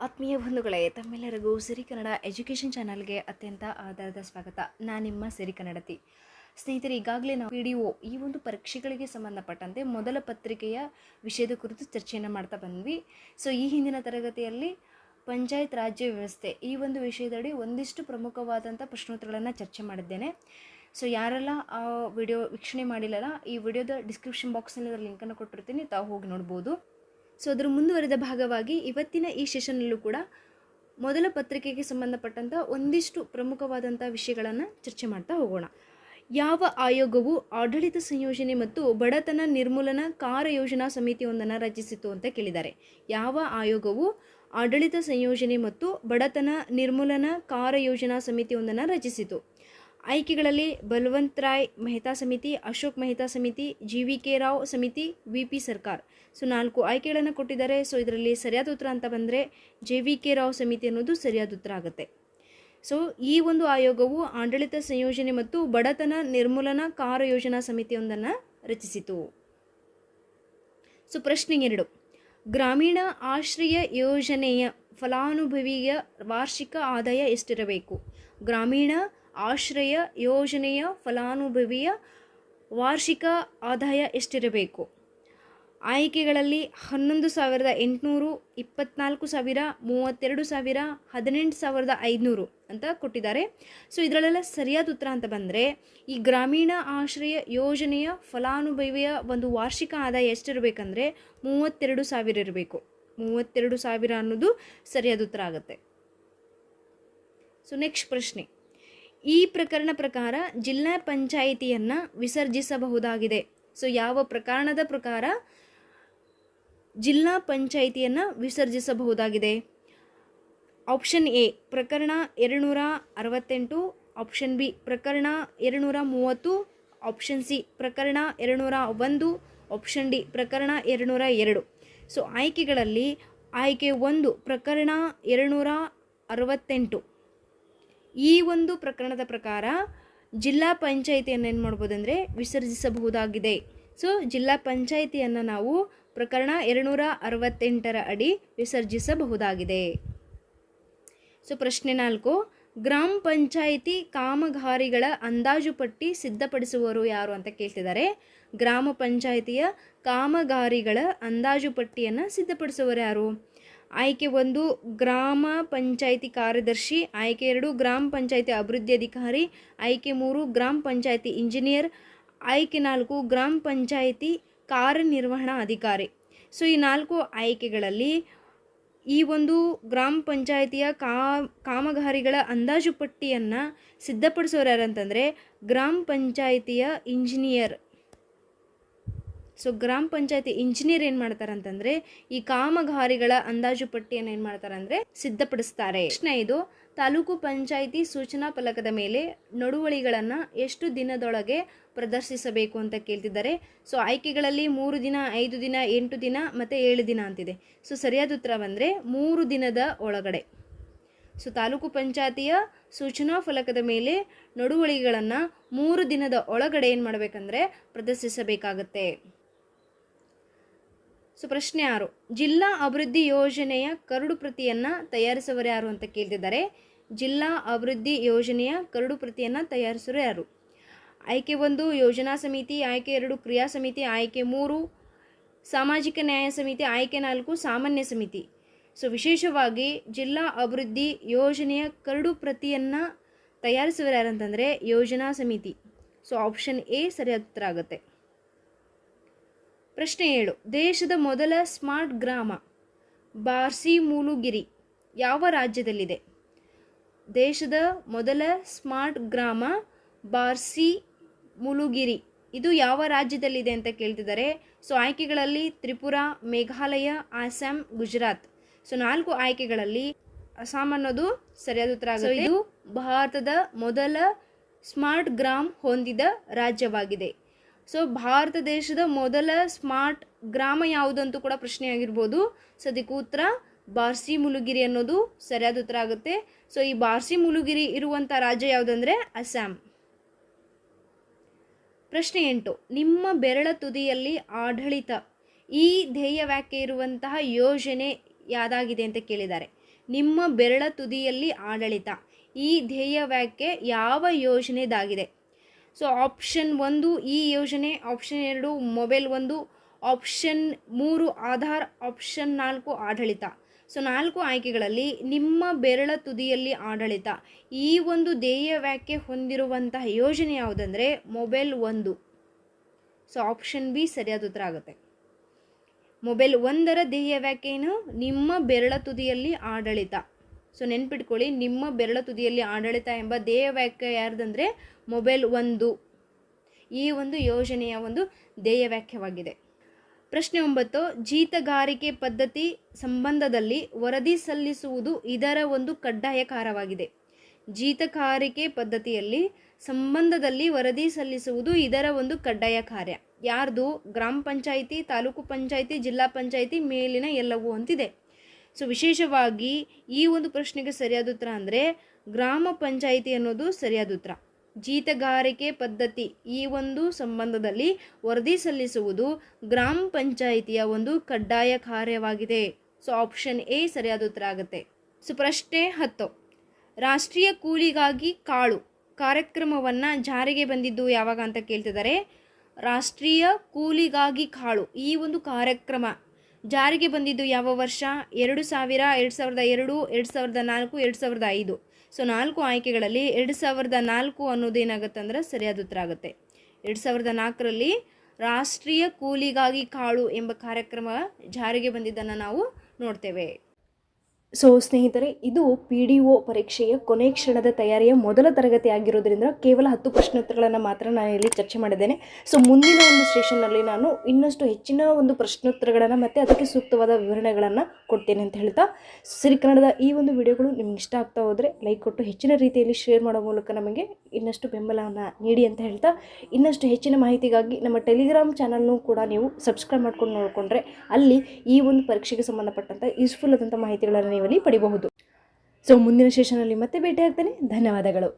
ಆತ್ಮೀಯ ಬಂಧುಗಳೇ, ತಮ್ಮೆಲ್ಲರಿಗೂ ಸಿರಿ ಕನ್ನಡ ಎಜುಕೇಷನ್ ಚಾನಲ್ಗೆ ಅತ್ಯಂತ ಆಧಾರದ ಸ್ವಾಗತ. ನಾನು ನಿಮ್ಮ ಸಿರಿ ಕನ್ನಡತಿ. ಸ್ನೇಹಿತರೆ, ಈಗಾಗಲೇ ನಾವು ಒ ಈ ಒಂದು ಪರೀಕ್ಷೆಗಳಿಗೆ ಸಂಬಂಧಪಟ್ಟಂತೆ ಮೊದಲ ಪತ್ರಿಕೆಯ ವಿಷಯದ ಕುರಿತು ಚರ್ಚೆಯನ್ನು ಮಾಡ್ತಾ ಬಂದ್ವಿ. ಸೊ ಈ ಹಿಂದಿನ ತರಗತಿಯಲ್ಲಿ ಪಂಚಾಯತ್ ರಾಜ್ಯ ವ್ಯವಸ್ಥೆ ಈ ಒಂದು ವಿಷಯದಡಿ ಒಂದಿಷ್ಟು ಪ್ರಮುಖವಾದಂಥ ಪ್ರಶ್ನೋತ್ತರಗಳನ್ನು ಚರ್ಚೆ ಮಾಡಿದ್ದೇನೆ. ಸೊ ಯಾರೆಲ್ಲ ಆ ವಿಡಿಯೋ ವೀಕ್ಷಣೆ ಮಾಡಿಲ್ಲಲ್ಲ, ಈ ವಿಡಿಯೋದ ಡಿಸ್ಕ್ರಿಪ್ಷನ್ ಬಾಕ್ಸಲ್ಲಿ ಅದರ ಲಿಂಕನ್ನು ಕೊಟ್ಟಿರ್ತೀನಿ, ತಾವು ಹೋಗಿ ನೋಡ್ಬೋದು. ಸೊ ಅದರ ಮುಂದುವರೆದ ಭಾಗವಾಗಿ ಇವತ್ತಿನ ಈ ಸೆಷನ್ನಲ್ಲೂ ಕೂಡ ಮೊದಲ ಪತ್ರಿಕೆಗೆ ಸಂಬಂಧಪಟ್ಟಂಥ ಒಂದಿಷ್ಟು ಪ್ರಮುಖವಾದಂಥ ವಿಷಯಗಳನ್ನು ಚರ್ಚೆ ಮಾಡ್ತಾ ಹೋಗೋಣ. ಯಾವ ಆಯೋಗವು ಆಡಳಿತ ಸಂಯೋಜನೆ ಮತ್ತು ಬಡತನ ನಿರ್ಮೂಲನ ಕಾರ್ಯಯೋಜನಾ ಸಮಿತಿಯೊಂದನ್ನು ರಚಿಸಿತು ಅಂತ ಕೇಳಿದ್ದಾರೆ. ಯಾವ ಆಯೋಗವು ಆಡಳಿತ ಸಂಯೋಜನೆ ಮತ್ತು ಬಡತನ ನಿರ್ಮೂಲನ ಕಾರ್ಯಯೋಜನಾ ಸಮಿತಿಯೊಂದನ್ನು ರಚಿಸಿತು? ಆಯ್ಕೆಗಳಲ್ಲಿ ಬಲವಂತ್ ರಾಯ್ ಮೆಹ್ತಾ ಸಮಿತಿ, ಅಶೋಕ್ ಮೆಹ್ತಾ ಸಮಿತಿ, ಜಿ ವಿ ಕೆ ರಾವ್ ಸಮಿತಿ, ವಿ ಪಿ ಸರ್ಕಾರ್. ಸೊ, ನಾಲ್ಕು ಆಯ್ಕೆಗಳನ್ನು ಕೊಟ್ಟಿದ್ದಾರೆ. ಸೊ, ಇದರಲ್ಲಿ ಸರಿಯಾದ ಉತ್ತರ ಅಂತ ಬಂದರೆ ಜೆ ವಿ ಕೆ ರಾವ್ ಸಮಿತಿ ಅನ್ನೋದು ಸರಿಯಾದ ಉತ್ತರ ಆಗುತ್ತೆ. ಸೊ, ಈ ಒಂದು ಆಯೋಗವು ಆಡಳಿತ ಸಂಯೋಜನೆ ಮತ್ತು ಬಡತನ ನಿರ್ಮೂಲನಾ ಕಾರ್ಯಯೋಜನಾ ಸಮಿತಿಯೊಂದನ್ನು ರಚಿಸಿತು. ಸೊ, ಪ್ರಶ್ನೆ ಎರಡು. ಗ್ರಾಮೀಣ ಆಶ್ರಯ ಯೋಜನೆಯ ಫಲಾನುಭವಿಯ ವಾರ್ಷಿಕ ಆದಾಯ ಎಷ್ಟಿರಬೇಕು? ಗ್ರಾಮೀಣ ಆಶ್ರಯ ಯೋಜನೆಯ ಫಲಾನುಭವಿಯ ವಾರ್ಷಿಕ ಆದಾಯ ಎಷ್ಟಿರಬೇಕು? ಆಯ್ಕೆಗಳಲ್ಲಿ ಹನ್ನೊಂದು ಸಾವಿರದ ಎಂಟುನೂರು, ಇಪ್ಪತ್ನಾಲ್ಕು ಸಾವಿರ, ಮೂವತ್ತೆರಡು ಸಾವಿರ, ಹದಿನೆಂಟು ಸಾವಿರದ ಐದುನೂರು ಅಂತ ಕೊಟ್ಟಿದ್ದಾರೆ. ಸೊ ಇದರಲ್ಲೆಲ್ಲ ಸರಿಯಾದ ಉತ್ತರ ಅಂತ ಬಂದರೆ, ಈ ಗ್ರಾಮೀಣ ಆಶ್ರಯ ಯೋಜನೆಯ ಫಲಾನುಭವಿಯ ಒಂದು ವಾರ್ಷಿಕ ಆದಾಯ ಎಷ್ಟಿರಬೇಕಂದ್ರೆ ಮೂವತ್ತೆರಡು ಸಾವಿರ ಇರಬೇಕು. ಮೂವತ್ತೆರಡು ಸಾವಿರ ಅನ್ನೋದು ಸರಿಯಾದ ಉತ್ತರ ಆಗುತ್ತೆ. ಸೊ ನೆಕ್ಸ್ಟ್ ಪ್ರಶ್ನೆ. ಈ ಪ್ರಕರಣ ಪ್ರಕಾರ ಜಿಲ್ಲಾ ಪಂಚಾಯಿತಿಯನ್ನು ವಿಸರ್ಜಿಸಬಹುದಾಗಿದೆ. ಸೊ ಯಾವ ಪ್ರಕರಣದ ಪ್ರಕಾರ ಜಿಲ್ಲಾ ಪಂಚಾಯಿತಿಯನ್ನು ವಿಸರ್ಜಿಸಬಹುದಾಗಿದೆ? ಆಪ್ಷನ್ ಎ ಪ್ರಕರಣ ಎರಡುನೂರ ಅರವತ್ತೆಂಟು ಆಪ್ಷನ್ ಬಿ ಪ್ರಕರಣ ಎರಡುನೂರ ಮೂವತ್ತು ಆಪ್ಷನ್ ಸಿ ಪ್ರಕರಣ ಎರಡುನೂರ ಒಂದು ಆಪ್ಷನ್ ಡಿ ಪ್ರಕರಣ ಎರಡುನೂರ ಎರಡು ಸೊ ಆಯ್ಕೆಗಳಲ್ಲಿ ಆಯ್ಕೆ ಒಂದು, ಪ್ರಕರಣ ಎರಡುನೂರ ಅರವತ್ತೆಂಟು ಈ ಒಂದು ಪ್ರಕರಣದ ಪ್ರಕಾರ ಜಿಲ್ಲಾ ಪಂಚಾಯಿತಿಯನ್ನು ಏನು ಮಾಡ್ಬೋದಂದರೆ ವಿಸರ್ಜಿಸಬಹುದಾಗಿದೆ. ಸೊ ಜಿಲ್ಲಾ ಪಂಚಾಯಿತಿಯನ್ನು ನಾವು ಪ್ರಕರಣ ಎರಡುನೂರ ಅರವತ್ತೆಂಟರ ಅಡಿ ವಿಸರ್ಜಿಸಬಹುದಾಗಿದೆ. ಸೊ ಪ್ರಶ್ನೆ ನಾಲ್ಕು, ಗ್ರಾಮ ಪಂಚಾಯಿತಿ ಕಾಮಗಾರಿಗಳ ಅಂದಾಜು ಪಟ್ಟಿ ಸಿದ್ಧಪಡಿಸುವವರು ಯಾರು ಅಂತ ಕೇಳ್ತಿದ್ದಾರೆ. ಗ್ರಾಮ ಪಂಚಾಯಿತಿಯ ಕಾಮಗಾರಿಗಳ ಅಂದಾಜು ಪಟ್ಟಿಯನ್ನು ಸಿದ್ಧಪಡಿಸುವವರು ಯಾರು? ಆಯ್ಕೆ ಒಂದು, ಗ್ರಾಮ ಪಂಚಾಯಿತಿ ಕಾರ್ಯದರ್ಶಿ, ಆಯ್ಕೆ ಎರಡು, ಗ್ರಾಮ ಪಂಚಾಯಿತಿ ಅಭಿವೃದ್ಧಿ ಅಧಿಕಾರಿ, ಆಯ್ಕೆ ಮೂರು, ಗ್ರಾಮ ಪಂಚಾಯಿತಿ ಇಂಜಿನಿಯರ್, ಆಯ್ಕೆ ನಾಲ್ಕು, ಗ್ರಾಮ ಪಂಚಾಯಿತಿ ಕಾರ್ಯನಿರ್ವಹಣಾ ಅಧಿಕಾರಿ. ಸೊ, ಈ ನಾಲ್ಕು ಆಯ್ಕೆಗಳಲ್ಲಿ ಈ ಒಂದು ಗ್ರಾಮ ಪಂಚಾಯಿತಿಯ ಕಾಮಗಾರಿಗಳ ಅಂದಾಜು ಪಟ್ಟಿಯನ್ನು ಸಿದ್ಧಪಡಿಸೋರು ಯಾರಂತಂದರೆ, ಗ್ರಾಮ ಪಂಚಾಯಿತಿಯ ಇಂಜಿನಿಯರ್ ಸೊ ಗ್ರಾಮ ಪಂಚಾಯತಿ ಇಂಜಿನಿಯರ್ ಏನು ಮಾಡ್ತಾರೆ ಅಂತಂದರೆ ಈ ಕಾಮಗಾರಿಗಳ ಅಂದಾಜು ಪಟ್ಟಿಯನ್ನು ಏನು ಮಾಡ್ತಾರೆ ಅಂದರೆ ಸಿದ್ಧಪಡಿಸ್ತಾರೆ. ಪ್ರಶ್ನೆ ಇದು, ತಾಲೂಕು ಪಂಚಾಯಿತಿ ಸೂಚನಾ ಫಲಕದ ಮೇಲೆ ನಡುವಳಿಗಳನ್ನು ಎಷ್ಟು ದಿನದೊಳಗೆ ಪ್ರದರ್ಶಿಸಬೇಕು ಅಂತ ಕೇಳ್ತಿದ್ದಾರೆ. ಸೊ ಆಯ್ಕೆಗಳಲ್ಲಿ ಮೂರು ದಿನ, ಐದು ದಿನ, ಎಂಟು ದಿನ, ಮತ್ತು ಏಳು ದಿನ ಅಂತಿದೆ. ಸೊ ಸರಿಯಾದ ಉತ್ತರ ಬಂದರೆ ಮೂರು ದಿನದ ಒಳಗಡೆ. ಸೊ ತಾಲೂಕು ಪಂಚಾಯತಿಯ ಸೂಚನಾ ಫಲಕದ ಮೇಲೆ ನಡುವಳಿಗಳನ್ನು ಮೂರು ದಿನದ ಒಳಗಡೆ ಏನು ಮಾಡಬೇಕಂದ್ರೆ ಪ್ರದರ್ಶಿಸಬೇಕಾಗತ್ತೆ. ಸೊ ಪ್ರಶ್ನೆ ಆರು, ಜಿಲ್ಲಾ ಅಭಿವೃದ್ಧಿ ಯೋಜನೆಯ ಕರಡು ಪ್ರತಿಯನ್ನು ತಯಾರಿಸುವರು ಯಾರು ಅಂತ ಕೇಳ್ತಿದ್ದಾರೆ. ಜಿಲ್ಲಾ ಅಭಿವೃದ್ಧಿ ಯೋಜನೆಯ ಕರಡು ಪ್ರತಿಯನ್ನು ತಯಾರಿಸೋರು ಯಾರು? ಆಯ್ಕೆ ಒಂದು, ಯೋಜನಾ ಸಮಿತಿ, ಆಯ್ಕೆ ಎರಡು, ಕ್ರಿಯಾ ಸಮಿತಿ, ಆಯ್ಕೆ ಮೂರು, ಸಾಮಾಜಿಕ ನ್ಯಾಯ ಸಮಿತಿ, ಆಯ್ಕೆ ನಾಲ್ಕು, ಸಾಮಾನ್ಯ ಸಮಿತಿ. ಸೊ ವಿಶೇಷವಾಗಿ ಜಿಲ್ಲಾ ಅಭಿವೃದ್ಧಿ ಯೋಜನೆಯ ಕರಡು ಪ್ರತಿಯನ್ನು ತಯಾರಿಸುವರು ಯಾರಂತಂದರೆ ಯೋಜನಾ ಸಮಿತಿ. ಸೊ ಆಪ್ಷನ್ ಎ ಸರಿಯಾದ ಉತ್ತರ ಆಗುತ್ತೆ. ಪ್ರಶ್ನೆ ಏಳು. ದೇಶದ ಮೊದಲ ಸ್ಮಾರ್ಟ್ ಗ್ರಾಮ ಬಾರ್ಸಿ ಮೂಲುಗಿರಿ ಯಾವ ರಾಜ್ಯದಲ್ಲಿದೆ? ದೇಶದ ಮೊದಲ ಸ್ಮಾರ್ಟ್ ಗ್ರಾಮ ಬಾರ್ಸಿ ಮುಲುಗಿರಿ ಇದು ಯಾವ ರಾಜ್ಯದಲ್ಲಿದೆ ಅಂತ ಕೇಳ್ತಿದ್ದಾರೆ. ಸೊ ಆಯ್ಕೆಗಳಲ್ಲಿ ತ್ರಿಪುರ ಮೇಘಾಲಯ ಅಸ್ಸಾಂ ಗುಜರಾತ್. ಸೊ ನಾಲ್ಕು ಆಯ್ಕೆಗಳಲ್ಲಿ ಅಸ್ಸಾಂ ಅನ್ನೋದು ಸರಿಯಾದ ಉತ್ತರ ಆಗುತ್ತೆ. ಇದು ಭಾರತದ ಮೊದಲ ಸ್ಮಾರ್ಟ್ ಗ್ರಾಮ್ ಹೊಂದಿದ ರಾಜ್ಯವಾಗಿದೆ. ಸೊ ಭಾರತ ದೇಶದ ಮೊದಲ ಸ್ಮಾರ್ಟ್ ಗ್ರಾಮ ಯಾವುದಂತೂ ಕೂಡ ಪ್ರಶ್ನೆ ಆಗಿರ್ಬೋದು ಸೊ ಅದಕ್ಕೆ ಉತ್ತರ ಬಾರ್ಸಿ ಮುಲುಗಿರಿ ಅನ್ನೋದು ಸರಿಯಾದ ಉತ್ತರ ಆಗುತ್ತೆ. ಸೊ ಈ ಬಾರ್ಸಿ ಮುಲುಗಿರಿ ಇರುವಂಥ ರಾಜ್ಯ ಯಾವುದಂದ್ರೆ ಅಸ್ಸಾಂ. ಪ್ರಶ್ನೆ ಎಂಟು, ನಿಮ್ಮ ಬೆರಳ ತುದಿಯಲ್ಲಿ ಆಡಳಿತ ಈ ಧ್ಯೇಯ ವ್ಯಾಖ್ಯೆ ಇರುವಂತಹ ಯೋಜನೆ ಯಾದಾಗಿದೆ ಅಂತ ಕೇಳಿದ್ದಾರೆ. ನಿಮ್ಮ ಬೆರಳ ತುದಿಯಲ್ಲಿ ಆಡಳಿತ ಈ ಧ್ಯೇಯ ವ್ಯಾಖ್ಯೆ ಯಾವ ಯೋಜನೆದಾಗಿದೆ? ಸೊ ಆಪ್ಷನ್ ಒಂದು, ಈ ಯೋಜನೆ. ಆಪ್ಷನ್ ಎರಡು ಮೊಬೈಲ್ ಒಂದು. ಆಪ್ಷನ್ ಮೂರು, ಆಧಾರ್. ಆಪ್ಷನ್ ನಾಲ್ಕು, ಆಡಳಿತ. ಸೊ ನಾಲ್ಕು ಆಯ್ಕೆಗಳಲ್ಲಿ ನಿಮ್ಮ ಬೆರಳ ತುದಿಯಲ್ಲಿ ಆಡಳಿತ. ಈ ಒಂದು ಧ್ಯೇಯ ವ್ಯಾಖ್ಯೆ ಹೊಂದಿರುವಂತಹ ಯೋಜನೆ ಯಾವುದಂದರೆ ಮೊಬೈಲ್ ಒಂದು. ಸೊ ಆಪ್ಷನ್ ಬಿ ಸರಿಯಾದ ಉತ್ತರ ಆಗುತ್ತೆ. ಮೊಬೈಲ್ ಒಂದರ ಧ್ಯೇಯ ವ್ಯಾಖ್ಯೆ ಏನು? ನಿಮ್ಮ ಬೆರಳ ತುದಿಯಲ್ಲಿ ಆಡಳಿತ. ಸೊ ನೆನ್ಪಿಟ್ಕೊಳ್ಳಿ, ನಿಮ್ಮ ಬೆರಳ ತುದಿಯಲ್ಲಿ ಆಡಳಿತ ಎಂಬ ಧ್ಯೇಯ ವ್ಯಾಖ್ಯೆ ಯಾರ್ದಂದರೆ ಮೊಬೈಲ್ ಒಂದು. ಈ ಒಂದು ಯೋಜನೆಯ ಒಂದು ಧ್ಯೇಯ ವ್ಯಾಖ್ಯವಾಗಿದೆ. ಪ್ರಶ್ನೆ ಒಂಬತ್ತು, ಜೀತಗಾರಿಕೆ ಪದ್ಧತಿ ಸಂಬಂಧದಲ್ಲಿ ವರದಿ ಸಲ್ಲಿಸುವುದು ಇದರ ಒಂದು ಕಡ್ಡಾಯಕಾರವಾಗಿದೆ. ಜೀತಗಾರಿಕೆ ಪದ್ಧತಿಯಲ್ಲಿ ಸಂಬಂಧದಲ್ಲಿ ವರದಿ ಸಲ್ಲಿಸುವುದು ಇದರ ಒಂದು ಕಡ್ಡಾಯ ಕಾರ್ಯ. ಯಾರ್ದು? ಗ್ರಾಮ ಪಂಚಾಯಿತಿ, ತಾಲೂಕು ಪಂಚಾಯಿತಿ, ಜಿಲ್ಲಾ ಪಂಚಾಯಿತಿ ಮೇಲಿನ ಎಲ್ಲವೂ ಅಂತಿದೆ. ಸೊ ವಿಶೇಷವಾಗಿ ಈ ಒಂದು ಪ್ರಶ್ನೆಗೆ ಸರಿಯಾದ ಉತ್ತರ ಅಂದರೆ ಗ್ರಾಮ ಪಂಚಾಯಿತಿ ಅನ್ನೋದು ಸರಿಯಾದ ಉತ್ತರ. ಜೀತಗಾರಿಕೆ ಪದ್ಧತಿ ಈ ಒಂದು ಸಂಬಂಧದಲ್ಲಿ ವರದಿ ಸಲ್ಲಿಸುವುದು ಗ್ರಾಮ ಪಂಚಾಯಿತಿಯ ಒಂದು ಕಡ್ಡಾಯ ಕಾರ್ಯವಾಗಿದೆ. ಸೊ ಆಪ್ಷನ್ ಎ ಸರಿಯಾದ ಉತ್ತರ ಆಗುತ್ತೆ. ಸೊ ಪ್ರಶ್ನೆ ಹತ್ತು. ರಾಷ್ಟ್ರೀಯ ಕೂಲಿಗಾಗಿ ಕಾಳು ಕಾರ್ಯಕ್ರಮವನ್ನು ಜಾರಿಗೆ ಬಂದಿದ್ದು ಯಾವಾಗ ಅಂತ ಕೇಳ್ತಿದ್ದಾರೆ? ರಾಷ್ಟ್ರೀಯ ಕೂಲಿಗಾಗಿ ಕಾಳು ಈ ಒಂದು ಕಾರ್ಯಕ್ರಮ ಜಾರಿಗೆ ಬಂದಿದ್ದು ಯಾವ ವರ್ಷ? ಎರಡು ಸಾವಿರ, ಎರಡು ಸಾವಿರದ ಎರಡು ಎರಡು ಸಾವಿರದ ನಾಲ್ಕು, ಎರಡು ಸಾವಿರದ ಐದು. ಸೊ, ನಾಲ್ಕು ಆಯ್ಕೆಗಳಲ್ಲಿ ಎರಡು ಸಾವಿರದ ನಾಲ್ಕು ಅನ್ನೋದು ಏನಾಗುತ್ತೆ ಅಂದ್ರೆ ಸರಿಯಾದ ಉತ್ತರ ಆಗುತ್ತೆ. ಎರಡು ಸಾವಿರದ ನಾಲ್ಕರಲ್ಲಿ ರಾಷ್ಟ್ರೀಯ ಕೂಲಿಗಾಗಿ ಕಾಳು ಎಂಬ ಕಾರ್ಯಕ್ರಮ ಜಾರಿಗೆ ಬಂದಿದ್ದನ್ನು ನಾವು ನೋಡ್ತೇವೆ. ಸೊ ಸ್ನೇಹಿತರೆ, ಇದು ಪಿ ಡಿ ಒ ಪರೀಕ್ಷೆಯ ಕೊನೆ ಕ್ಷಣದ ತಯಾರಿಯ ಮೊದಲ ತರಗತಿ ಆಗಿರೋದ್ರಿಂದ ಕೇವಲ ಹತ್ತು ಪ್ರಶ್ನೋತ್ತರಗಳನ್ನು ಮಾತ್ರ ನಾನು ಇಲ್ಲಿ ಚರ್ಚೆ ಮಾಡಿದ್ದೇನೆ. ಸೊ ಮುಂದಿನ ಒಂದು ಸ್ಟೇಷನ್ನಲ್ಲಿ ನಾನು ಇನ್ನಷ್ಟು ಹೆಚ್ಚಿನ ಒಂದು ಪ್ರಶ್ನೋತ್ತರಗಳನ್ನು ಮತ್ತು ಅದಕ್ಕೆ ಸೂಕ್ತವಾದ ವಿವರಣೆಗಳನ್ನು ಕೊಡ್ತೇನೆ ಅಂತ ಹೇಳ್ತಾ, ಸಿರಿ ಕನ್ನಡದ ಈ ಒಂದು ವಿಡಿಯೋಗಳು ನಿಮ್ಗೆ ಇಷ್ಟ ಆಗ್ತಾ ಹೋದರೆ ಲೈಕ್ ಕೊಟ್ಟು ಹೆಚ್ಚಿನ ರೀತಿಯಲ್ಲಿ ಶೇರ್ ಮಾಡೋ ಮೂಲಕ ನಮಗೆ ಇನ್ನಷ್ಟು ಬೆಂಬಲವನ್ನು ನೀಡಿ ಅಂತ ಹೇಳ್ತಾ, ಇನ್ನಷ್ಟು ಹೆಚ್ಚಿನ ಮಾಹಿತಿಗಾಗಿ ನಮ್ಮ ಟೆಲಿಗ್ರಾಮ್ ಚಾನಲ್ನೂ ಕೂಡ ನೀವು ಸಬ್ಸ್ಕ್ರೈಬ್ ಮಾಡ್ಕೊಂಡು ನೋಡಿಕೊಂಡ್ರೆ ಅಲ್ಲಿ ಈ ಒಂದು ಪರೀಕ್ಷೆಗೆ ಸಂಬಂಧಪಟ್ಟಂಥ ಯೂಸ್ಫುಲ್ ಆದಂಥ ಮಾಹಿತಿಗಳನ್ನು ನೀವು ಅಲ್ಲಿ ಸೊ ಮುಂದಿನ ಸೆಷನಲ್ಲಿ ಮತ್ತೆ ಭೇಟಿ ಆಗ್ತೇನೆ ಧನ್ಯವಾದಗಳು.